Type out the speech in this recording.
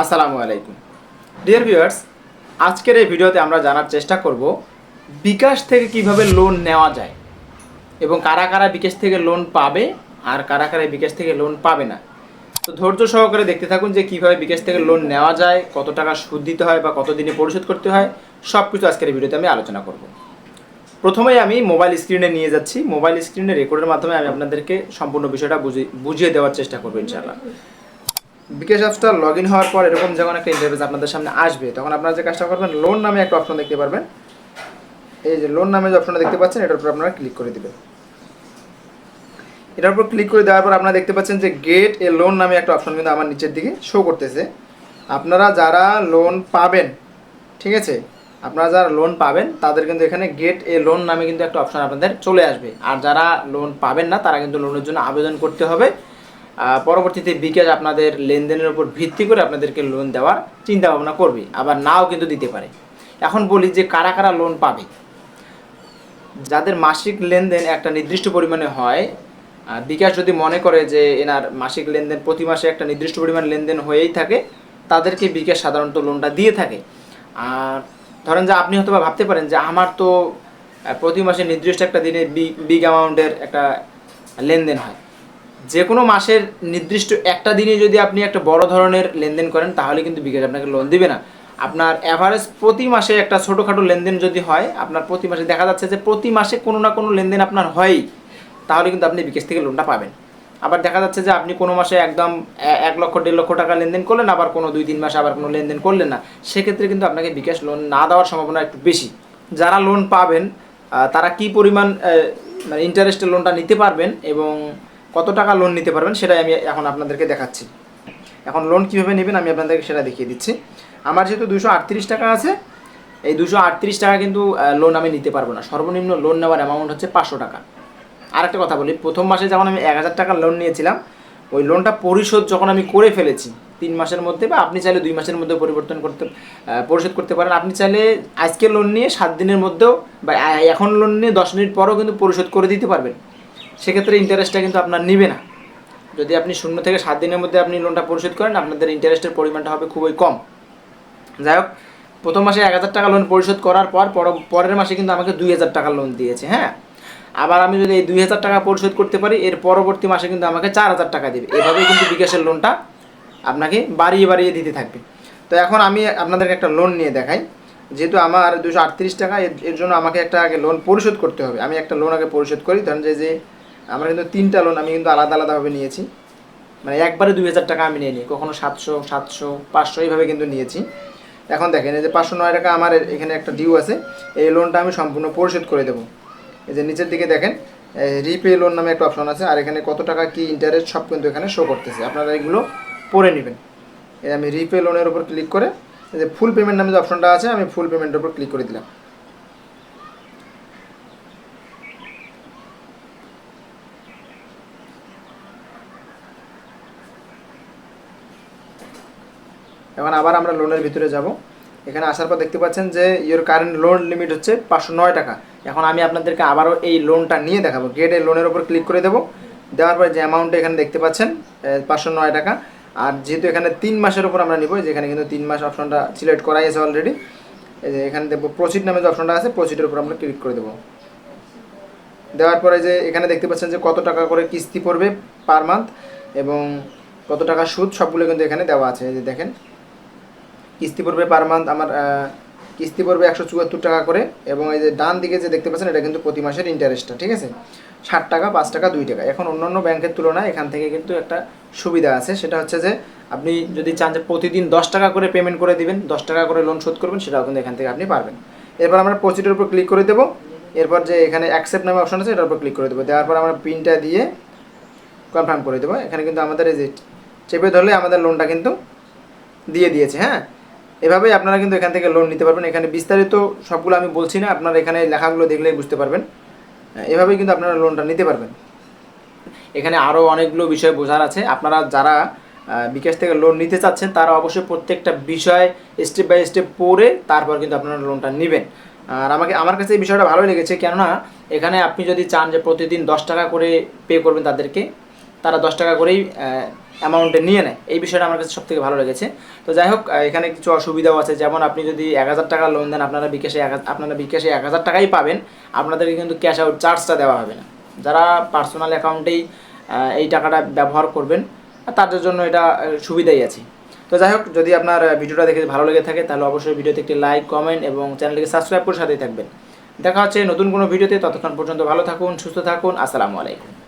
আসসালামু আলাইকুম। Dear viewers আজকের এই ভিডিওতে আমরা জানার চেষ্টা করব বিকাশ থেকে কীভাবে লোন নেওয়া যায় এবং কারা কারা বিকাশ থেকে লোন পাবে আর কারা কারা বিকাশ থেকে লোন পাবে না। তো ধৈর্য সহকারে দেখতে থাকুন যে কীভাবে বিকাশ থেকে লোন নেওয়া যায়, কত টাকা সুদ দিতে হয় বা কত দিনে পরিশোধ করতে হয় সব কিছু আজকের এই ভিডিওতে আমি আলোচনা করব। প্রথমেই আমি মোবাইল স্ক্রিনে নিয়ে যাচ্ছি। মোবাইল স্ক্রিনে রেকর্ডের মাধ্যমে আমি আপনাদেরকে সম্পূর্ণ বিষয়টা বুঝিয়ে বুঝিয়ে দেওয়ার চেষ্টা করব ইনশাআল্লাহ। বিকাশ অ্যাপসটা লগ ইন হওয়ার পর এরকম যখন একটা ইন্টারফেস আপনাদের সামনে আসবে। তখন আপনারা যে কাজটা করবেন লোন নামে একটা অপশন দেখতে পারবেন। এই যে লোন নামে যে অপশনটা দেখতে পাচ্ছেন, এটার উপর আপনারা ক্লিক করে দিবেন। এটার উপর ক্লিক করে দেওয়ার পর আপনারা দেখতে পাচ্ছেন যে গেট এ লোন নামে একটা অপশন কিন্তু আমার নিচের দিকে শো করতেছে। আপনারা যারা লোন পাবেন, ঠিক আছে? আপনারা যারা লোন পাবেন, তাদের কিন্তু এখানে গেট এ লোন নামে কিন্তু একটা অপশন আপনাদের চলে আসবে। আর যারা লোন পাবেন না, তারা কিন্তু লোনের জন্য আবেদন করতে হবে। পরবর্তীতে বিকাশ আপনাদের লেনদেনের উপর ভিত্তি করে আপনাদেরকে লোন দেওয়ার চিন্তা ভাবনা করবে, আবার নাও কিন্তু দিতে পারে। এখন বলি যে কারা কারা লোন পাবে? যাদের মাসিক লেনদেন একটা নির্দিষ্ট পরিমাণে হয় বিকাশ যদি মনে করে যে এনার মাসিক লেনদেন প্রতি মাসে একটা নির্দিষ্ট পরিমাণ লেনদেন হয়েই থাকে, তাদেরকে বিকাশ সাধারণত লোনটা দিয়ে থাকে। আর ধরেন যে আপনি হয়তো ভাবতে পারেন যে আমার তো প্রতি মাসে নির্দিষ্ট একটা দিনে বিগ অ্যামাউন্টের একটা লেনদেন হয়। যে কোনো মাসের নির্দিষ্ট একটা দিনে যদি আপনি একটা বড় ধরনের লেনদেন করেন, তাহলে কিন্তু বিকাশ আপনাকে লোন দিবে না। আপনার অ্যাভারেজ প্রতি মাসে একটা ছোটোখাটো লেনদেন যদি হয়, আপনার প্রতি মাসে দেখা যাচ্ছে যে প্রতি মাসে কোনো না কোনো লেনদেন আপনার হয়ই, তাহলে কিন্তু আপনি বিকাশ থেকে লোনটা পাবেন। আবার দেখা যাচ্ছে যে আপনি কোনো মাসে একদম এক লক্ষ, দেড় লক্ষ টাকা লেনদেন করলেন, আবার কোনো দুই, তিন মাসে আবার কোনো লেনদেন করলেন না। সেক্ষেত্রে কিন্তু আপনাকে বিকাশ লোন না দেওয়ার সম্ভাবনা একটু বেশি। যারা লোন পাবেন তারা কি পরিমাণ মানে ইন্টারেস্টের লোনটা নিতে পারবেন এবং কত টাকা লোন নিতে পারবেন সেটাই আমি এখন আপনাদেরকে দেখাচ্ছি। এখন লোন কীভাবে নেবেন আমি আপনাদেরকে সেটা দেখিয়ে দিচ্ছি। আমার যেহেতু দুশো আটত্রিশ টাকা আছে, এই দুশো আটত্রিশ টাকা কিন্তু লোন আমি নিতে পারব না। সর্বনিম্ন লোন নেওয়ার অ্যামাউন্ট হচ্ছে পাঁচশো টাকা। আর একটা কথা বলি, প্রথম মাসে যখন আমি এক হাজার টাকা লোন নিয়েছিলাম, ওই লোনটা পরিশোধ যখন আমি করে ফেলেছি, তিন মাসের মধ্যে বা আপনি চাইলে দুই মাসের মধ্যে পরিবর্তন করতে পরিশোধ করতে পারেন। আপনি চাইলে আজকে লোন নিয়ে সাত দিনের মধ্যেও বা এখন লোন নিয়ে দশ মিনিট পরেও কিন্তু পরিশোধ করে দিতে পারবেন। সেক্ষেত্রে ইন্টারেস্টটা কিন্তু আপনার নিবে না। যদি আপনি শূন্য থেকে সাত দিনের মধ্যে আপনি লোনটা পরিশোধ করেন, আপনাদের ইন্টারেস্টের পরিমাণটা হবে খুবই কম। যাই হোক, প্রথম মাসে এক হাজার টাকা লোন পরিশোধ করার পর পর- পরের মাসে কিন্তু আমাকে দুই হাজার টাকা লোন দিয়েছে হ্যাঁ? আবার আমি যদি এই দুই হাজার টাকা পরিশোধ করতে পারি, এর পরবর্তী মাসে কিন্তু আমাকে চার হাজার টাকা দেবে। এভাবেই কিন্তু বিকাশের লোনটা আপনাকে বাড়িয়ে বাড়িয়ে দিতে থাকবে। তো এখন আমি আপনাদেরকে একটা লোন নিয়ে দেখাই। যেহেতু আমার দুশো আটত্রিশ টাকা, এর এর জন্য আমাকে একটা আগে লোন পরিশোধ করতে হবে। আমি একটা লোন আগে পরিশোধ করি। ধরেন যে যে আমার কিন্তু তিনটা লোন আমি কিন্তু আলাদা আলাদাভাবে নিয়েছি। মানে একবারে দুই হাজার টাকা আমি নিয়ে নিই কখনো সাতশো সাতশো, পাঁচশো এইভাবে কিন্তু নিয়েছি। এখন দেখেন এই যে পাঁচশো নয় টাকা আমার এখানে একটা ডিউ আছে, এই লোনটা আমি সম্পূর্ণ পরিশোধ করে দেবো। এই যে নিচের দিকে দেখেন রিপে লোন নামে একটা অপশন আছে, আর এখানে কত টাকা কি ইন্টারেস্ট সব কিন্তু এখানে শো করতেছে। আপনারা এগুলো পড়ে নেবেন। এই আমি রিপে লোনের উপর ক্লিক করে, এই যে ফুল পেমেন্ট নামে যে অপশনটা আছে, আমি ফুল পেমেন্টের উপর ক্লিক করে দিলাম। এখন আবার আমরা লোনের ভিতরে যাব। এখানে আসার পর দেখতে পাচ্ছেন যে ইয়োর কারেন্ট লোন লিমিট হচ্ছে পাঁচশো নয় টাকা। এখন আমি আপনাদেরকে আবারও এই লোনটা নিয়ে দেখাবো। গেট লোনের ওপর ক্লিক করে দেবো। দেওয়ার পরে যে অ্যামাউন্ট এখানে দেখতে পাচ্ছেন পাঁচশো নয় টাকা। আর যেহেতু এখানে তিন মাসের ওপর আমরা নিব, যেখানে কিন্তু তিন মাস অপশনটা সিলেক্ট করাই আছে অলরেডি এই যে এখানে দেখব প্রসিড নামে যে অপশনটা আছে প্রসিডের উপর আমরা ক্লিক করে দেবো। দেওয়ার পরে যে এখানে দেখতে পাচ্ছেন যে কত টাকা করে কিস্তি পড়বে পার মান্থ এবং কত টাকা সুদ, সবগুলো কিন্তু এখানে দেওয়া আছে। যে দেখেন কিস্তি পড়বে পার মান্থ আমার কিস্তি পড়বে একশো চুয়াত্তর টাকা করে এবং এই যে ডান দিকে যে দেখতে পাচ্ছেন, এটা কিন্তু প্রতি মাসের ইন্টারেস্টটা ঠিক আছে? ষাট টাকা, পাঁচ টাকা, দুই টাকা। এখন অন্যান্য ব্যাংকের তুলনায় এখান থেকে কিন্তু একটা সুবিধা আছে, সেটা হচ্ছে যে আপনি যদি চান যে প্রতিদিন দশ টাকা করে পেমেন্ট করে দিবেন, দশ টাকা করে লোন শোধ করবেন, সেটাও কিন্তু এখান থেকে আপনি পারবেন। এরপর আমরা প্রসিডের উপর ক্লিক করে দেবো। এরপর যে এখানে অ্যাকসেপ্ট নামে অপশন আছে, এটার উপর ক্লিক করে দেবো। দেওয়ার পর আমরা পিনটা দিয়ে কনফার্ম করে দেবো। এখানে কিন্তু আমাদের এই যে চেপে ধরলে আমাদের লোনটা কিন্তু দিয়ে দিয়েছে হ্যাঁ? এভাবেই আপনারা কিন্তু এখান থেকে লোন নিতে পারবেন। এখানে বিস্তারিত সবগুলো আমি বলছি না, আপনারা এখানে লেখাগুলো দেখলেই বুঝতে পারবেন। এভাবেই কিন্তু আপনারা লোনটা নিতে পারবেন। এখানে আরও অনেকগুলো বিষয় বোঝার আছে। আপনারা যারা বিকাশ থেকে লোন নিতে চাচ্ছেন, তারা অবশ্যই প্রত্যেকটা বিষয় স্টেপ বাই স্টেপ পড়ে তারপর কিন্তু আপনারা লোনটা নেবেন। আর আমাকে, আমার কাছে এই বিষয়টা ভালোই লেগেছে। কেননা, এখানে আপনি যদি চান যে প্রতিদিন দশ টাকা করে পে করবেন তাদেরকে তারা দশ টাকা করেই অ্যামাউন্টে নিয়ে নেয়। এই বিষয়টা আমার কাছে সবথেকে ভালো লেগেছে। তো যাই হোক এখানে কিছু অসুবিধাও আছে। যেমন আপনি যদি এক হাজার টাকা লোন দেন, আপনারা বিকাশে এক হাজার- আপনারা বিকাশে এক হাজার টাকাই পাবেন। আপনাদেরকে কিন্তু ক্যাশ আউট চার্জটা দেওয়া হবে না। যারা পার্সোনাল অ্যাকাউন্টেই এই টাকাটা ব্যবহার করবেন, তাদের জন্য এটা সুবিধাই আছে। তো যাই হোক, যদি আপনার ভিডিওটা দেখে ভালো লেগে থাকে, তাহলে অবশ্যই ভিডিওতে একটি লাইক কমেন্ট এবং চ্যানেলটিকে সাবস্ক্রাইব করে সাথেই থাকবেন। দেখা হচ্ছে নতুন কোনো ভিডিওতে, ততক্ষণ পর্যন্ত ভালো থাকুন, সুস্থ থাকুন, আসসালামু আলাইকুম।